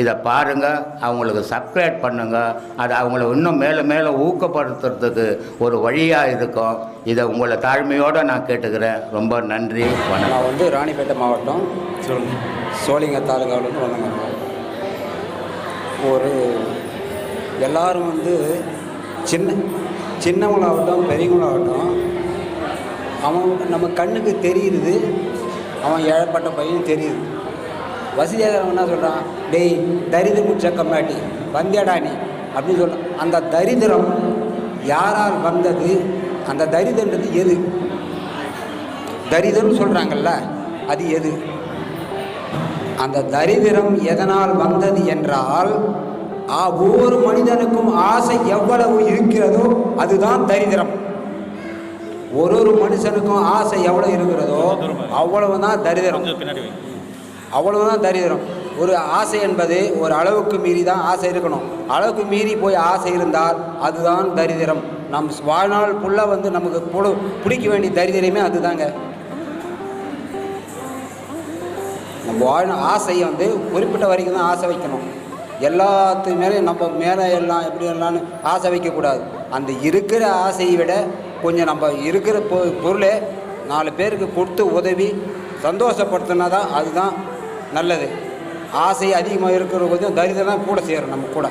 இதை பாருங்க அவங்களுக்கு சப்ஸ்கிரைப் பண்ணுங்க. அது அவங்கள இன்னும் மேலும் மேலும் ஊக்கப்படுத்துறதுக்கு ஒரு வழியாக இருக்கும். இதை உங்களை தாழ்மையோடு நான் கேட்டுக்கிறேன். ரொம்ப நன்றி வணக்கம். நான் வந்து ராணிப்பேட்டை மாவட்டம் சோழிங்க தாலுகாவிலேருந்து வந்தேங்க. ஒரு எல்லாரும் வந்து சின்ன சின்னவங்களாகட்டும் பெரியவங்களாகட்டும் அவன் நம்ம கண்ணுக்கு தெரியுது அவன் ஏழப்பட்ட பையன் தெரியுது. வசதியாக என்ன சொல்கிறான் டேய் தரிதிரமுற்ற கம்மாட்டி வந்தியடா நீ. அப்படின்னு சொல்கிறான் அந்த தரிதிரம் யாரால் வந்தது? அந்த தரிதன்றது எது? தரிதம்னு சொல்கிறாங்கல்ல அது எது? அந்த தரிதிரம் எதனால் வந்தது என்றால் ஒவ்வொரு மனிதனுக்கும் ஆசை எவ்வளவு இருக்கிறதோ அதுதான் தரிதிரம் ஒரு ஒரு மனுஷனுக்கும் ஆசை எவ்வளவு இருக்கிறதோ அவ்வளவு தான் தரிதிரம் அவ்வளவுதான் தரித்திரம். ஒரு ஆசை என்பது ஒரு அளவுக்கு மீறி தான் ஆசை இருக்கணும். அளவுக்கு மீறி போய் ஆசை இருந்தால் அதுதான் தரித்திரம். நம் வாழ்நாள் ஃபுல்லாக வந்து நமக்கு புடு பிடிக்க வேண்டிய தரித்திரமே அதுதாங்க. நம்ம வாழ்நாள் ஆசையை வந்து குறிப்பிட்ட வரைக்கும் தான் ஆசை வைக்கணும். எல்லாத்து மேலேயும் நம்ம மேலே எல்லாம் எப்படி எல்லாம்னு ஆசை வைக்கக்கூடாது. அந்த இருக்கிற ஆசையை விட கொஞ்சம் நம்ம இருக்கிற பொ பொருளை நாலு பேருக்கு கொடுத்து உதவி சந்தோஷப்படுத்தினா தான் அதுதான் நல்லது. ஆசை அதிகமாக இருக்கிற கொஞ்சம் தரித்திரம் கூட சேரும் நம்ம கூட.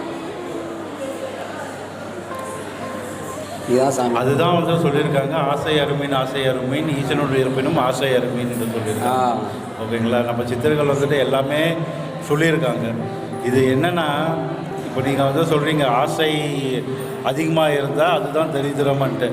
இதுதான் சாமி. அதுதான் வந்து சொல்லியிருக்காங்க ஆசை அருமீன் ஆசை அருமீன் ஈசனுடைய இருப்பினும் ஆசை அருமீன் என்று சொல்லியிருக்காங்க. ஓகேங்களா? நம்ம சித்தர்கள் வந்துட்டு எல்லாமே சொல்லியிருக்காங்க. இது என்னன்னா இப்போ நீங்கள் வந்து சொல்கிறீங்க ஆசை அதிகமாக இருந்தால் அதுதான் தரித்திரம்ன்ட்டு.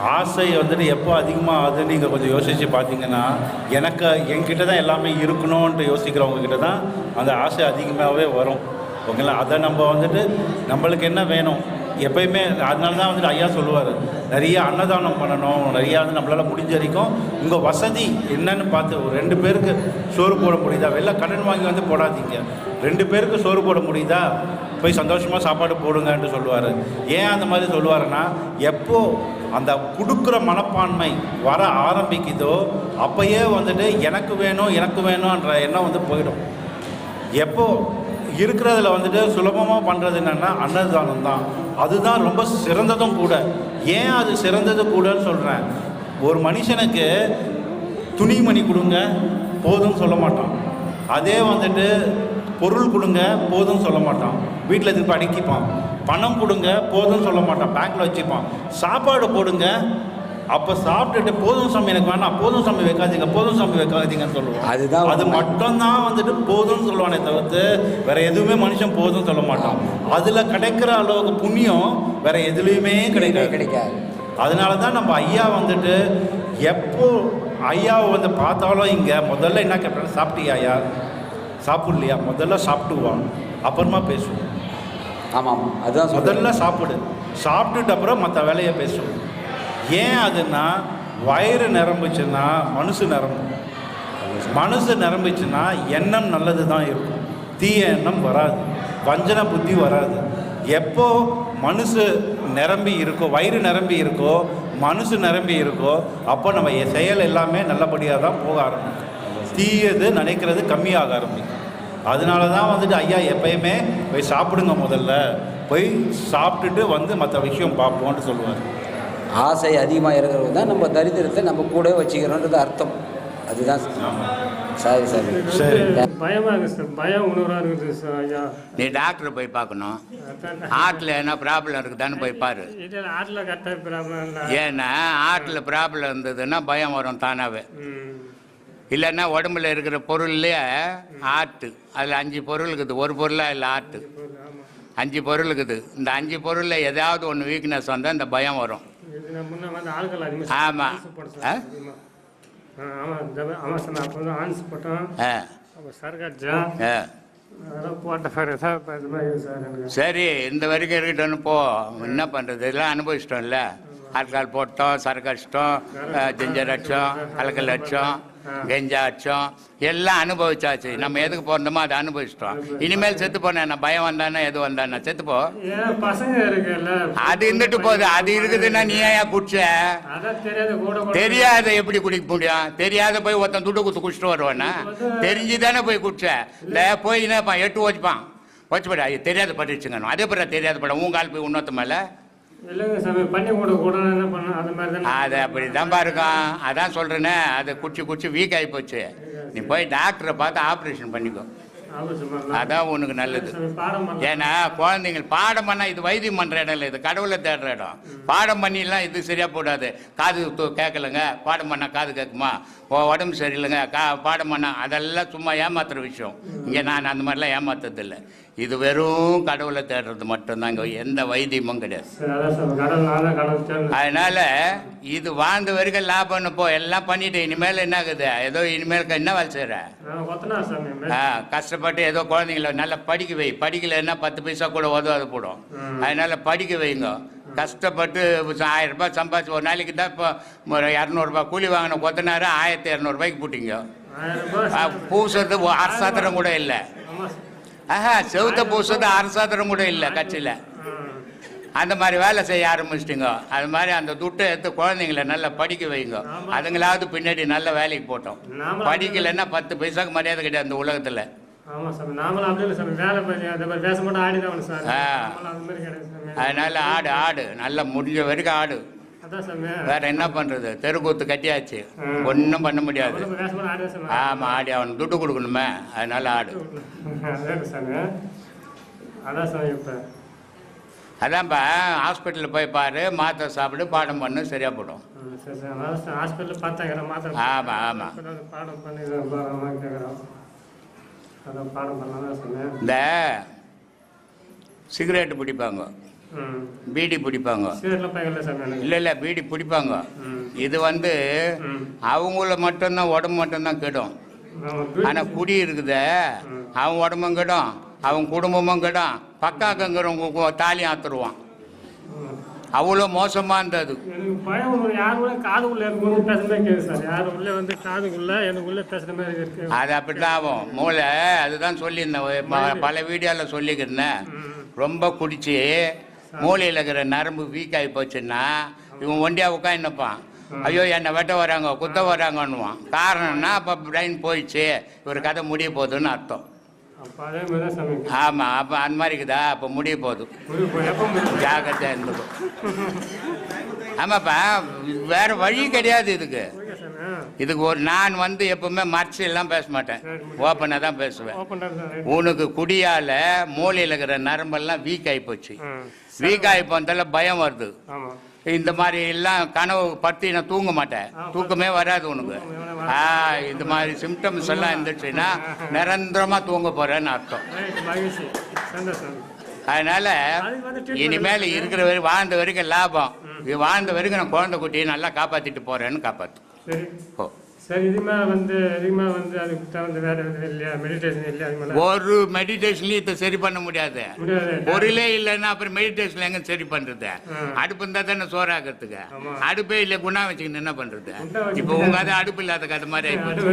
ஆசை வந்துட்டு எப்போ அதிகமாக ஆகுதுன்னு நீங்கள் கொஞ்சம் யோசித்து பார்த்தீங்கன்னா எனக்கு என்கிட்ட தான் எல்லாமே இருக்கணும்ன்ட்டு யோசிக்கிறவங்கக்கிட்ட தான் அந்த ஆசை அதிகமாகவே வரும். ஓகேங்களா? அதை நம்ம வந்துட்டு நம்மளுக்கு என்ன வேணும்? எப்பயுமே அதனால தான் வந்துட்டு ஐயா சொல்லுவார் நிறைய அன்னதானம் பண்ணணும் நிறையா வந்து நம்மளால் முடிஞ்ச வரைக்கும் உங்கள் வசதி என்னன்னு பார்த்து ஒரு ரெண்டு பேருக்கு சோறு போட முடியுதா? வெளில கடன் வாங்கி வந்து போடாதீங்க. ரெண்டு பேருக்கு சோறு போட முடியுதா? போய் சந்தோஷமாக சாப்பாடு போடுங்கன்ட்டு சொல்லுவார். ஏன் அந்த மாதிரி சொல்லுவாருன்னா எப்போ அந்த கொடுக்குற மனப்பான்மை வர ஆரம்பிக்குதோ அப்போயே வந்துட்டு எனக்கு வேணும் எனக்கு வேணும்ன்ற எண்ணம் வந்து போயிடும். எப்போ இருக்கிறதுல வந்துட்டு சுலபமாக பண்ணுறது என்னென்னா அன்னதானம் தான். அதுதான் ரொம்ப சிறந்ததும் கூட. ஏன் அது சிறந்தது கூடன்னு சொல்கிறேன் ஒரு மனுஷனுக்கு துணிமணி கொடுங்க போதும்னு சொல்ல மாட்டான். அதே வந்துட்டு பொருள் கொடுங்க போதும்னு சொல்ல மாட்டான். வீட்டில் திருப்பி அடக்கிப்பான் பணம் கொடுங்க போதும்னு சொல்ல மாட்டான். பேங்க்கில் வச்சுப்பான். சாப்பாடு போடுங்க அப்போ சாப்பிட்டுட்டு போதும் சாமி எனக்கு வேணாம். போதும் சாமி வைக்காதீங்க போதும் சாமி வைக்காதீங்கன்னு சொல்லுவான் அதுதான் அது. மட்டும்தான் வந்துட்டு போதும்னு சொல்லுவானே தவிர்த்து வேற எதுவுமே மனுஷன் போதும்னு சொல்ல மாட்டான். அதுல கிடைக்கிற அளவுக்கு புண்ணியம் வேற எதுலையுமே கிடைக்காது. கிடைக்காது. அதனால தான் நம்ம ஐயா வந்துட்டு எப்போ ஐயாவை வந்து பார்த்தாலும் இங்கே முதல்ல என்ன கேட்பேன் சாப்பிட்டியா ஐயா? சாப்பிட்லையா? முதல்ல சாப்பிட்டுவான் அப்புறமா பேசுவோம் ஆமாம் அதுதான் முதல்ல சாப்பிடு. சாப்பிட்டுட்டு அப்புறம் மற்ற வேலையை பேசுவோம் ஏன் அதுன்னா வயிறு நிரம்புச்சுன்னா மனசு நிரம்பும். மனசு நிரம்பிச்சுன்னா எண்ணம் நல்லது தான் இருக்கும். தீய எண்ணம் வராது. வஞ்சன புத்தி வராது. எப்போ மனசு நிரம்பி இருக்கோ வயிறு நிரம்பி இருக்கோ மனசு நிரம்பி இருக்கோ அப்போ நம்ம செயல் எல்லாமே நல்லபடியாக தான் போக ஆரம்பிக்கும். தீயது நினைக்கிறது கம்மியாக ஆரம்பிக்கும். அதனால தான் வந்துட்டு ஐயா எப்பயுமே போய் சாப்பிடுங்க முதல்ல. போய் சாப்பிட்டுட்டு வந்து மற்ற விஷயம் பார்ப்போம்னு சொல்லுவார். ஆசை அதிகமாக இருக்கிறது தான் நம்ம தரித்திரத்தை நம்ம கூட வச்சுக்கிறோன்றது அர்த்தம். அதுதான். சரி சரி. சரி. பயமா இருக்கு சார். பயம் உணர்வாக இருக்குது சார் ஐயா. நீ டாக்டரை போய் பார்க்கணும். ஹார்ட்டில் என்ன ப்ராப்ளம் இருக்குதான்னு போய் பாரு. இதில் ஆட்டில் கரெக்டாக இருக்கிறாங்க ஏன்னா ஹார்ட்டில் ப்ராப்ளம் இருந்ததுன்னா பயம் வரும் தானாகவே இல்லைன்னா உடம்புல இருக்கிற பொருள்லேயே ஆட்டு. அதில் அஞ்சு பொருள் இருக்குது. ஒரு பொருளாக இல்லை ஆட்டு. ஆமாம் அஞ்சு பொருள் இருக்குது. இந்த அஞ்சு பொருளில் எதாவது ஒன்று வீக்னஸ் வந்தால் இந்த பயம் வரும். ஆமாம் சார் இந்த வரைக்கும் இருக்கட்டும்னு போ. என்ன பண்ணுறது இதெல்லாம் அனுபவிச்சிட்டோம்ல. ஆல்கால் போட்டோம் சரக்கு அடிச்சிட்டோம் ஜிஞ்சர் அடிச்சோம் கலக்கல் அடிச்சோம். கெஞ்சா அடிச்சோம் எல்லாம் அனுபவிச்சாச்சு. நம்ம எதுக்கு போறோமோ அதை அனுபவிச்சிட்டோம். இனிமேல் செத்து போனேன் பயம் வந்தானே எது வந்தானே? செத்து போ. அது இருந்துட்டு போகுது. அது இருக்குதுன்னா நீ ஏன் குடிச்ச? தெரியாது எப்படி குடிக்க முடியும்? தெரியாத போய் ஒருத்தன் துட்டு குத்து குடிச்சிட்டு வருவானா? தெரிஞ்சு தானே போய் குடிச்ச. இல்லை போய் என்னப்பா எட்டு வச்சுப்பான் வச்சுப்படா ஐயோ தெரியாத பட்டுச்சுங்க அதே பிறகு தெரியாத படம். உன் கால் போய் உன்னொத்த மேலே. அது அப்படி தான்ப்பா இருக்கும் அதான் சொல்கிறேனே அது குச்சி குச்சி வீக் ஆகி போச்சு. நீ போய் டாக்டரை பார்த்து ஆப்ரேஷன் பண்ணிக்கோ. அதான் உனக்கு நல்லது. ஏன்னா குழந்தைங்க பாடம் பண்ணா இது வைத்தியம் பண்ற இடம் இல்லை. இது கடவுளை தேடுற இடம். பாடம் பண்ணிலாம் இது சரியா போடாது. காது கேட்கலங்க. பாடம் பண்ணா காது கேட்குமா? ஓ உடம்பு சரியில்லைங்க. கா பாடம் பண்ணா அதெல்லாம் சும்மா ஏமாத்துற விஷயம். இங்கே நான் அந்த மாதிரிலாம் ஏமாத்துறது இல்லை. இது வெறும் கடவுளை தேடுறது மட்டும்தான் இங்கே எந்த வைத்தியமும் கிடையாது. அதனால இது வாழ்ந்த வரைக்கும் லாபம்னு போ எல்லாம் பண்ணிட்டு இனிமேல் என்ன ஆகுது? ஏதோ இனிமேல் என்ன வேலை செய்கிற ஆ கஷ்டப்பட்டு ஏதோ குழந்தைங்கள நல்லா படிக்க வை. படிக்கலைன்னா பத்து பைசா கூட உதவாது போடும். அதனால படிக்க வைங்க. கஷ்டப்பட்டு ஆயிரம் ரூபாய் சம்பாதிச்சு ஒரு நாளைக்கு தான் இப்போ ஒரு இரநூறுபா கூலி வாங்கின கொத்தனாரு ஆயிரத்தி இரநூறுபாய்க்கு போட்டிங்க பூசுறது அரசாத்திரம் கூட இல்லை. ஆஹா செவுத்த பூசுறது அரசாத்திரம் கூட இல்லை கட்சியில். அந்த மாதிரி வேலை செய்ய ஆரம்பிச்சிட்டிங்க. அது மாதிரி அந்த துட்டை எடுத்து குழந்தைங்கள நல்லா படிக்க வைங்க. அதுங்களாவது பின்னாடி நல்ல வேலைக்கு போட்டோம். படிக்கலைன்னா பத்து பைசாக்கு மரியாதை கிடையாது அந்த உலகத்தில். அதனால ஆடு ஆடு. நல்லா முடிஞ்ச வரைக்கும் ஆடு. வேற என்ன பண்றது? தெருக்கூத்து கட்டியாச்சு. ஒன்றும் பண்ண முடியாது. மட்டும் ஆடி ஆமா அவனுக்கு துட்டு கொடுக்கணுமே. அதனால ஆடு. அதான்ப்பா ஹாஸ்பிட்டலில் போய் பாரு மாத்திரை சாப்பிடு பாடம் பண்ணு சரியா போடும் சரி சார். அதான் சார் ஹாஸ்பிட்டலில் பார்த்தாங்க மாத்திரம் ஆமா ஆமா. அதாவது பாடம் பண்ணி தான் கேட்குறோம் அதான் பாடம் பண்ணலாம் தான் சொன்னேன். இந்த சிகரெட் பிடிப்பாங்க. பீடி பிடிப்பாங்க. இல்லை இல்லை பீடி பிடிப்பாங்க. இது வந்து அவங்கள மட்டும்தான் உடம்பு மட்டும்தான் கெடும். ஆனால் குடி இருக்குதே அவன் உடம்பும் கெடும் அவன் குடும்பமும் கெடும். பக்காக்கங்கிறவங்க தாலி ஆத்துருவான். அவ்வளோ மோசமாக இருந்தது. அது அப்படிதான் ஆகும். மூளை அதுதான் சொல்லியிருந்தேன். பல வீடியோவில் சொல்லிக்கிறேன் ரொம்ப குடிச்சு மூளையில் இருக்கிற நரம்பு வீக் ஆகி போச்சுன்னா இவன் ஒண்டியா உட்காந்துப்பான் ஐயோ என்னை வெட்ட வராங்க குத்த வராங்கன்னுவான். காரணம்னா அப்போ பிரெயின் போயிடுச்சு. இவர் கதை முடிய போகுதுன்னு அர்த்தம். ஆமாம் அப்போ அந்த மாதிரி இருக்குதா? அப்போ முடிய முடிவு ஜாக்கிரதையாக இருந்துக்கும் ஆமாப்பா வேற வழி கிடையாது இதுக்கு. இதுக்கு ஒரு நான் வந்து எப்பவுமே மறைச்சு எல்லாம் பேச மாட்டேன். ஓப்பனாக தான் பேசுவேன். உனக்கு குடியால மூளையில் இருக்கிற நரம்பெல்லாம் வீக் ஆகி போச்சு. வீக் ஆகி போனதால பயம் வருது. இந்த மாதிரி எல்லாம் கனவு படுத்தி நான் தூங்க மாட்டேன். தூக்கமே வராது உனக்கு. ஆ இந்த மாதிரி சிம்டம்ஸ் எல்லாம் இருந்துச்சுன்னா நிரந்தரமா தூங்க போறேன்னு அர்த்தம். அதனால இனிமேல் இருக்கிற வரை வாழ்ந்த வரைக்கும் லாபம். இது வாழ்ந்த வரைக்கும் நான் குழந்தை குட்டியை நல்லா காப்பாத்திட்டு போறேன்னு காப்பாத்து. ஒரு மெடிடேஷன்லயும் இதை சரி பண்ண முடியாது. பொருளே இல்லைன்னா அப்புறம் மெடிடேஷன் எங்க சரி பண்றது. அடுப்பு இருந்தா தானே சோறாக்கிறதுக்கு? ஆமா. அடுப்பே இல்லை குணா வச்சுக்கிட்டு என்ன பண்றது? இப்போ உங்க அது அடுப்பு இல்லாத கதை மாதிரி ஆயிப்போச்சு.